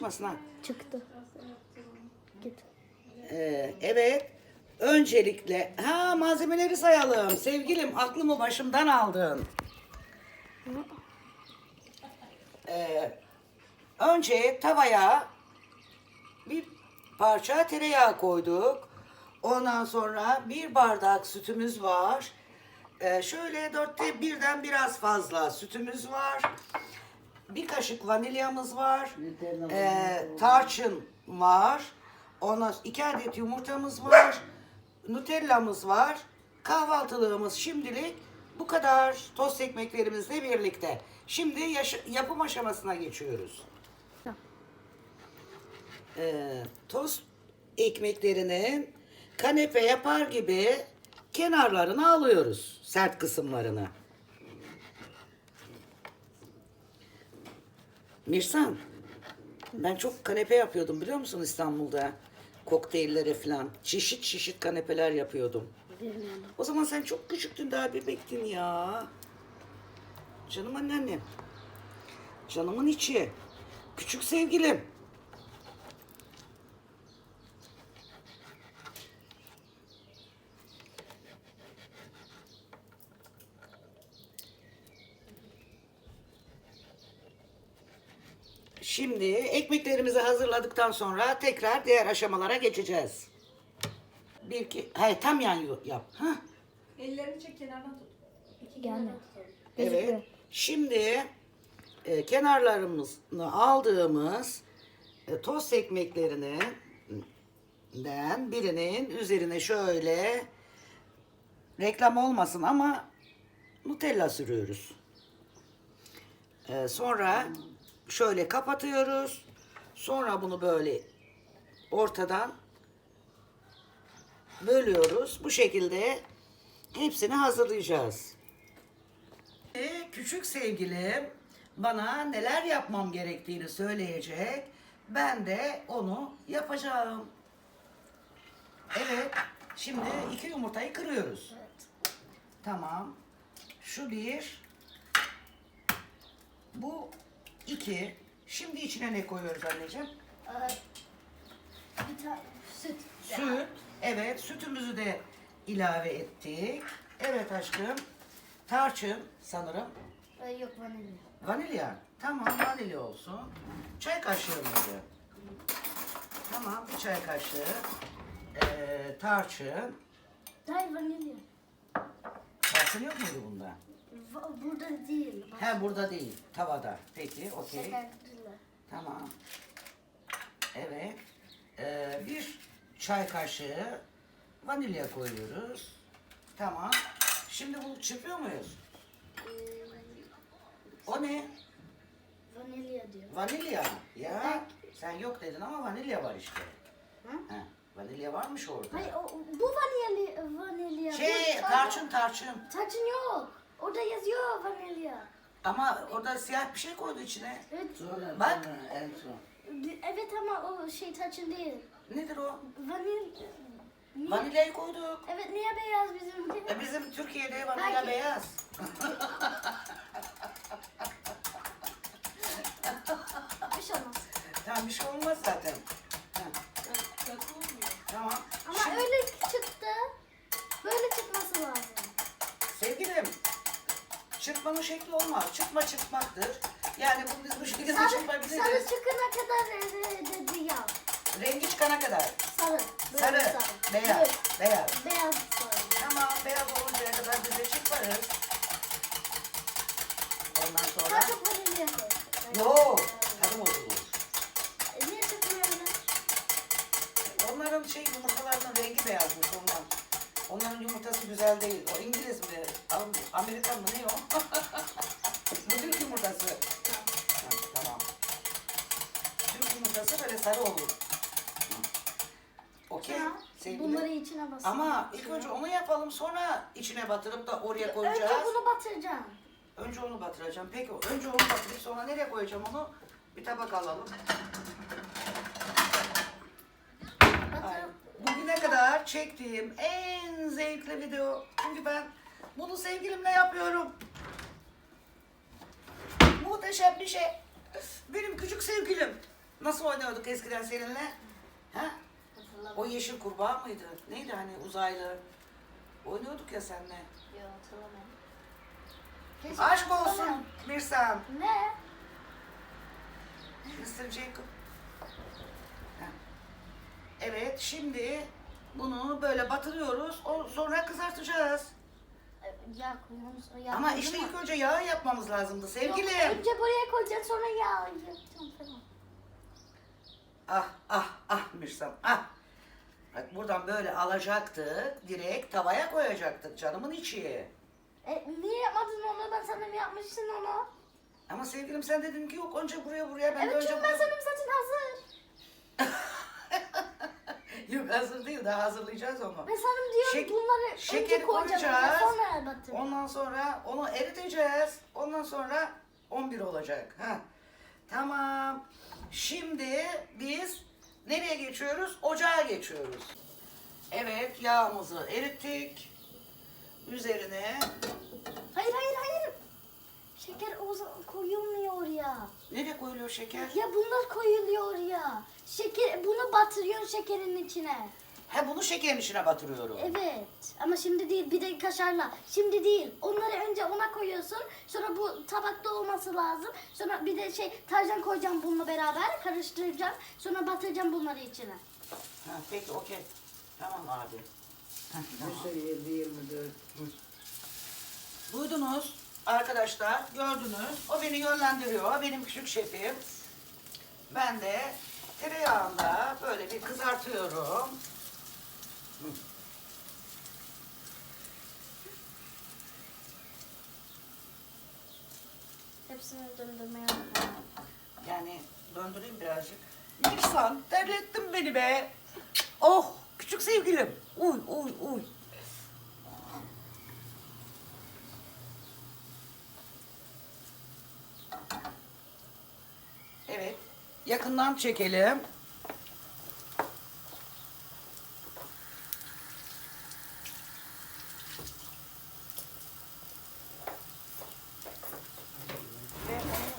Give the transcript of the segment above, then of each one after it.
çıkmasın ha. Çıktı. Git. Ee, evet. Öncelikle ha malzemeleri sayalım. Sevgilim aklımı başımdan aldın. Ee, önce tavaya bir parça tereyağı koyduk. Ondan sonra bir bardak sütümüz var. Ee, şöyle dörtte birden biraz fazla sütümüz var. Bir kaşık vanilyamız var. Ee, tarçın var. Sonra iki adet yumurtamız var. Nutella'mız var. Kahvaltılığımız şimdilik bu kadar tost ekmeklerimizle birlikte. Şimdi yapım aşamasına geçiyoruz. Ee, tost ekmeklerinin kanepe yapar gibi kenarlarını alıyoruz. Sert kısımlarını. Mirsan, ben çok kanepe yapıyordum biliyor musun İstanbul'da? Kokteyllere falan. Çeşit çeşit kanepeler yapıyordum. O zaman sen çok küçüktün daha bebektin ya. Canım anneannem. Canımın içi. Küçük sevgilim. Şimdi ekmeklerimizi hazırladıktan sonra tekrar diğer aşamalara geçeceğiz. Bir ki, hayır tam yan yap. Hah. Ellerini çek kenardan tut. İki Gelme. Evet. Şimdi e, kenarlarımızı aldığımız e, tost ekmeklerinden birinin üzerine şöyle reklam olmasın ama Nutella sürüyoruz. E, sonra şöyle kapatıyoruz. Sonra bunu böyle ortadan bölüyoruz. Bu şekilde hepsini hazırlayacağız. Ee, Küçük sevgilim bana neler yapmam gerektiğini söyleyecek. Ben de onu yapacağım. Evet. Şimdi iki yumurtayı kırıyoruz. Tamam. Şu bir. Bu iki. Şimdi içine ne koyuyoruz anneciğim? Bir tane süt. Süt. Evet, sütümüzü de ilave ettik. Evet aşkım. Tarçın sanırım. Yok vanilya. Vanilya. Tamam vanilya olsun. Çay kaşığı mıydı? Tamam bir çay kaşığı. Ee, tarçın. Hayır vanilya. Tarçın yok muydu bunda? Burada değil. He burada değil. Tavada. Peki okey. Şekerli. Tamam. Evet. Ee, bir çay kaşığı vanilya koyuyoruz. Tamam. Şimdi bunu çırpıyor muyuz? O ne? Vanilya diyor. Vanilya. Ya sen yok dedin ama vanilya var işte. Hı? He, vanilya varmış orada. Hayır o, bu vanilya. vanilya. Şey tarçın tarçın. Tarçın yok. Orada yazıyor vanilya. Ama orada siyah bir şey koydu içine. Evet. Bak. Evet ama o şey tarçın değil. Nedir o? Vanilya. Niye? Vanilyayı koyduk. Evet niye beyaz bizimki? E bizim Türkiye'de vanilya Belki- beyaz. Bir şey olmaz. Tamam bir şey olmaz zaten. Tamam. Ama Şimdi- öyle çıktı. Böyle çıkması lazım. Sevgilim, çırpmanın şekli olmaz. Çırpma çırpmaktır. Yani bunu biz bu şekilde Sarı, çırpabiliriz. sarı çıkana kadar e, dedi ya. Rengi çıkana kadar. Sarı. Böyle Sarı, beyaz, Böyle. beyaz. Beyaz sarı. Tamam, beyaz oluncaya kadar biz de çırparız. Ondan sonra... Daha çok vanilya koy. Yo, tadı bozulur. E, Niye çıkmıyor? Onların şey yumurtalarının rengi beyazmış ondan. Onların yumurtası güzel değil. O İngiliz mi? Am- Amerikan mı ne o? Bu Türk yumurtası. Ha, tamam. Türk yumurtası böyle sarı olur. Hı. Okey. Ya, sevgili. Bunları içine bas. Ama ilk önce onu yapalım sonra içine batırıp da oraya koyacağız. Önce bunu batıracağım. Önce onu batıracağım. Peki önce onu batırıp sonra nereye koyacağım onu? Bir tabak alalım. Batırıp Bugüne kadar çektiğim en zevkli video. Çünkü ben bunu sevgilimle yapıyorum. Muhteşem bir şey. Benim küçük sevgilim. Nasıl oynuyorduk eskiden seninle? Ha? O yeşil kurbağa mıydı? Neydi hani uzaylı? Oynuyorduk ya seninle. Yok hatırlamıyorum. Keşke Aşk olsun hatırlamıyorum. Mirsan. Ne? Mr. Jacob. Evet şimdi bunu böyle batırıyoruz. O sonra kızartacağız. Ee, Yağ koymamız o yağ Ama koydun işte mu? ilk önce yağ yapmamız lazımdı Yok, sevgilim. önce buraya koyacaksın sonra yağ yapacaksın falan. Ah ah ah Mirsam ah. Bak buradan böyle alacaktık, direkt tavaya koyacaktık canımın içi. E, niye yapmadın onu? Ben sana mı yapmışsın onu? Ama sevgilim sen dedin ki yok önce buraya buraya ben de evet önce çünkü ben buraya. zaten hazır. yok hazır değil daha hazırlayacağız onu. Ben sana diyorum Şek- bunları önce şekeri koyacağım koyacağız. sonra batır. Ondan sonra onu eriteceğiz. Ondan sonra 11 olacak. Ha. Tamam. Şimdi biz nereye geçiyoruz? Ocağa geçiyoruz. Evet yağımızı erittik. Üzerine Hayır hayır hayır. Şeker o zaman koyulmuyor ya. nereye koyuluyor şeker? Ya bunlar koyuluyor ya. Şeker bunu batırıyorsun şekerin içine. Ha bunu şekerin içine batırıyorum. Evet ama şimdi değil bir de kaşarla. Şimdi değil. Onları önce ona koyuyorsun. Sonra bu tabakta olması lazım. Sonra bir de şey tarcan koyacağım bununla beraber karıştıracağım. Sonra batıracağım bunları içine. Ha, peki okey. Tamam abi. Ha, tamam. 7-24? Duydunuz arkadaşlar, gördünüz. O beni yönlendiriyor, benim küçük şefim. Ben de tereyağında böyle bir kızartıyorum. Hepsini döndürmeye. Yani döndüreyim birazcık. Nilsan, terlettin beni be. Oh, küçük sevgilim. Uy, uy, uy. Evet, yakından çekelim. Ve onu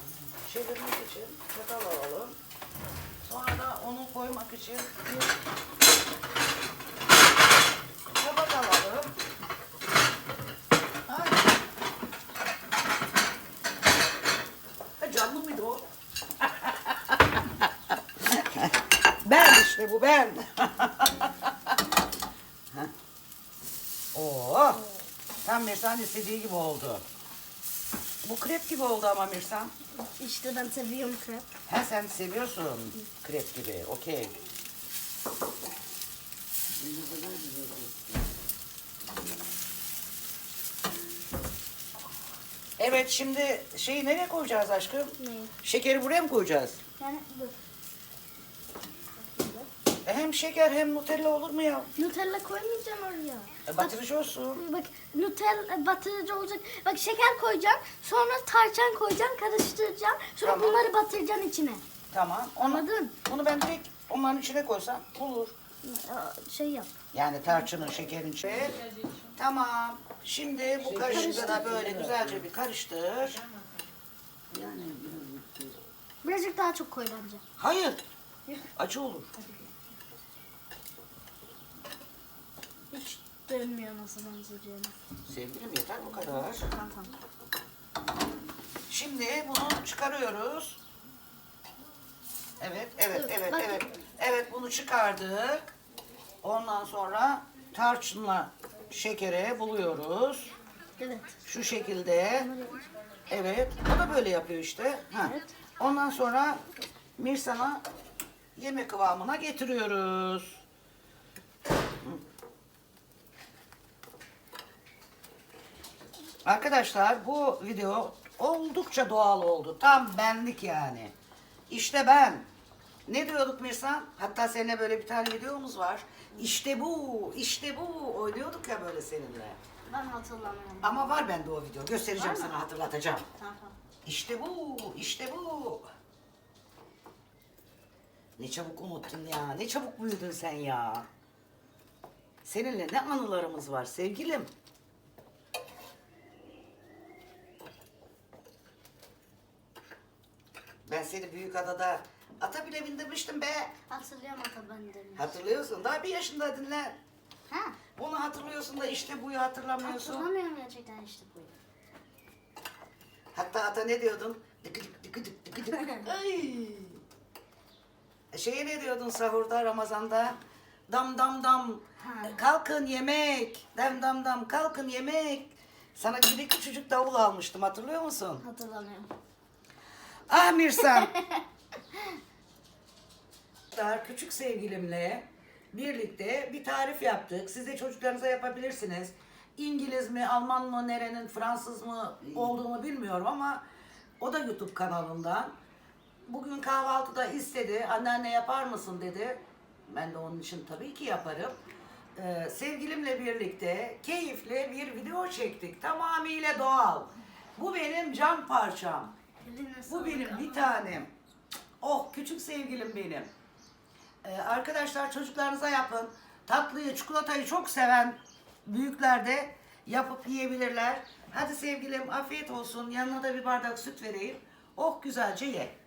çevirmek için çatal alalım. Sonra da onu koymak için tabak alalım. Ay. Ha, canlı mıydı o? ben işte bu ben. Oo. Tam Mirsan istediği gibi oldu. Bu krep gibi oldu ama Mirsan. İşte ben seviyorum krep. Ha sen seviyorsun krep gibi. Okey. Evet şimdi şeyi nereye koyacağız aşkım? Neyi? Şekeri buraya mı koyacağız? Yani dur. E, hem şeker hem Nutella olur mu ya? Nutella koymayacağım oraya. E, batırıcı olsun. Bak Nutella batırıcı olacak. Bak şeker koyacağım. Sonra tarçın koyacağım. Karıştıracağım. Sonra Tamam. bunları batıracağım içine. Tamam. Onu, Anladın? Bunu ben direkt onların içine koysam olur. Şey yap. Yani tarçının şekerin içine. Tamam. Şimdi bu karışıkla da böyle güzelce bir karıştır. Yani. Birazcık daha çok koy bence. Hayır. Acı olur. Hiç dönmüyor nasıl benzeyeceğini. Sevgilim yeter bu kadar. Tamam tamam. Şimdi bunu çıkarıyoruz. Evet, evet, evet, evet. Evet bunu çıkardık. Ondan sonra tarçınla şekere buluyoruz. Evet. Şu şekilde. Evet. O da böyle yapıyor işte. Ha. Evet. Ondan sonra Mirsan'a yemek kıvamına getiriyoruz. Arkadaşlar bu video oldukça doğal oldu. Tam benlik yani. İşte ben. Ne diyorduk Mirsan? Hatta seninle böyle bir tane videomuz var. İşte bu, işte bu. Oynuyorduk ya böyle seninle. Ben hatırlamıyorum. Ama var bende o video. Göstereceğim Var mı? sana hatırlatacağım. Tamam. İşte bu, işte bu. Ne çabuk unuttun ya, ne çabuk büyüdün sen ya. Seninle ne anılarımız var sevgilim. Ben seni Büyükada'da Ata bile bindirmiştim be. Hatırlıyorum ata de. Hatırlıyorsun. Daha bir yaşındaydın lan. Ha? Onu hatırlıyorsun da işte buyu hatırlamıyorsun. Hatırlamıyorum gerçekten işte bu. Hatta ata ne diyordun? Dıkıdık dıkıdık dıkıdık. Ay. Şeye ne diyordun sahurda Ramazan'da? Dam dam dam. Ha. Kalkın yemek. Dam dam dam kalkın yemek. Sana gibi küçücük davul almıştım hatırlıyor musun? Hatırlamıyorum. Ah Mirsam. Daha küçük sevgilimle birlikte bir tarif yaptık. Siz de çocuklarınıza yapabilirsiniz. İngiliz mi, Alman mı, nerenin, Fransız mı olduğumu bilmiyorum ama o da YouTube kanalından. Bugün kahvaltıda istedi, anneanne yapar mısın dedi. Ben de onun için tabii ki yaparım. Ee, sevgilimle birlikte keyifli bir video çektik. Tamamıyla doğal. Bu benim can parçam. Bu benim bir tanem. Oh küçük sevgilim benim. Ee, arkadaşlar çocuklarınıza yapın. Tatlıyı, çikolatayı çok seven büyükler de yapıp yiyebilirler. Hadi sevgilim afiyet olsun. Yanına da bir bardak süt vereyim. Oh güzelce ye.